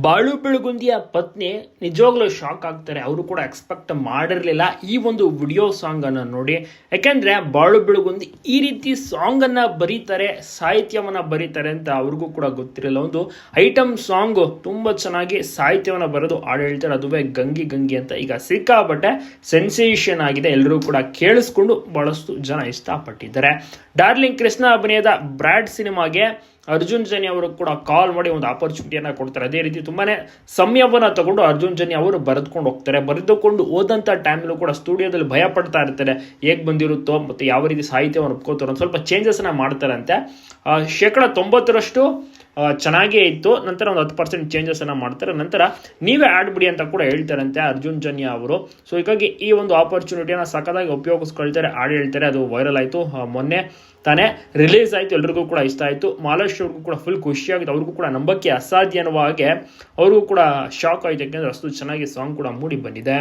ಬಾಳು ಬೆಳಗುಂದಿಯ ಪತ್ನಿ ನಿಜವಾಗ್ಲೂ ಶಾಕ್ ಆಗ್ತಾರೆ. ಅವರು ಕೂಡ ಎಕ್ಸ್ಪೆಕ್ಟ್ ಮಾಡಿರಲಿಲ್ಲ. ಈ ಒಂದು ವಿಡಿಯೋ ಸಾಂಗ್ ಅನ್ನು ನೋಡಿ. ಯಾಕೆಂದ್ರೆ ಬಾಳು ಬೆಳಗುಂದಿ ಈ ರೀತಿ ಸಾಂಗ್ ಅನ್ನ ಬರೀತಾರೆ, ಸಾಹಿತ್ಯವನ್ನ ಬರೀತಾರೆ ಅಂತ ಅವ್ರಿಗೂ ಕೂಡ ಗೊತ್ತಿರಲಿಲ್ಲ ಒಂದು ಐಟಮ್ ಸಾಂಗ್ ತುಂಬಾ ಚೆನ್ನಾಗಿ ಸಾಹಿತ್ಯವನ್ನ ಬರೆದು ಹಾಡು ಹೇಳ್ತಾರೆ ಅದುವೇ ಗಂಗಿ ಗಂಗಿ ಅಂತ ಈಗ ಸಿಕ್ಕಾಪಟ್ಟೆ ಸೆನ್ಸೇಷನ್ ಆಗಿದೆ. ಎಲ್ಲರೂ ಕೂಡ ಕೇಳಿಸ್ಕೊಂಡು ಬಹಳಷ್ಟು ಜನ ಇಷ್ಟಪಟ್ಟಿದ್ದಾರೆ. ಡಾರ್ಲಿಂಗ್ ಕೃಷ್ಣ ಅಭಿನಯದ ಬ್ರಾಡ್ ಸಿನಿಮಾಗೆ ಅರ್ಜುನ್ ಜನಿ ಅವರು ಕೂಡ ಕಾಲ್ ಮಾಡಿ ಒಂದು ಆಪರ್ಚುನಿಟಿಯನ್ನ ಕೊಡ್ತಾರೆ. ಅದೇ ರೀತಿ ತುಂಬಾನೇ ಸಮಯವನ್ನ ತಗೊಂಡು ಅರ್ಜುನ್ ಜನಿ ಅವರು ಬರೆದುಕೊಂಡು ಹೋಗ್ತಾರೆ. ಬರೆದುಕೊಂಡು ಹೋದಂತ ಟೈಮ್ಲೂ ಕೂಡ ಸ್ಟುಡಿಯೋದಲ್ಲಿ ಭಯ ಪಡ್ತಾ ಇರ್ತಾರೆ. ಹೇಗೆ ಬಂದಿರುತ್ತೋ ಮತ್ತೆ ಯಾವ ರೀತಿ ಸಾಹಿತ್ಯವನ್ನು ಒಪ್ಕೋತಾರೋ ಸ್ವಲ್ಪ ಚೇಂಜಸ್ನ ಮಾಡ್ತಾರಂತೆ. ಶೇಕಡ ತೊಂಬತ್ತರಷ್ಟು ಚೆನ್ನಾಗೇ ಇತ್ತು. ನಂತರ ಒಂದು ಹತ್ತು ಪರ್ಸೆಂಟ್ ಚೇಂಜಸ್ ಅನ್ನ ಮಾಡ್ತಾರೆ. ನಂತರ ನೀವೇ ಆಡ್ಬಿಡಿ ಅಂತ ಕೂಡ ಹೇಳ್ತಾರಂತೆ ಅರ್ಜುನ್ ಜನ್ಯ ಅವರು. ಸೊ ಹೀಗಾಗಿ ಈ ಒಂದು ಆಪರ್ಚುನಿಟಿಯನ್ನ ಸಖತ್ತಾಗಿ ಉಪಯೋಗಿಸ್ಕೊಳ್ತಾರೆ ಹಾಡು ಹೇಳ್ತಾರೆ. ಅದು ವೈರಲ್ ಆಯಿತು. ಮೊನ್ನೆ ತಾನೇ ರಿಲೀಸ್ ಆಯಿತು. ಎಲ್ರಿಗೂ ಕೂಡ ಇಷ್ಟ ಆಯಿತು. ಮಾಲೇಶ್ ಅವ್ರಿಗೂ ಕೂಡ ಫುಲ್ ಖುಷಿಯಾಗಿತ್ತು ಅವ್ರಿಗೂ ಕೂಡ ನಂಬಕ್ಕೆ ಅಸಾಧ್ಯ ಅನ್ನುವ ಹಾಗೆ ಅವ್ರಿಗೂ ಕೂಡ ಶಾಕ್ ಆಯಿತು. ಯಾಕೆಂದ್ರೆ ಅಷ್ಟು ಚೆನ್ನಾಗಿ ಸಾಂಗ್ ಕೂಡ ಮೂಡಿ ಬಂದಿದೆ.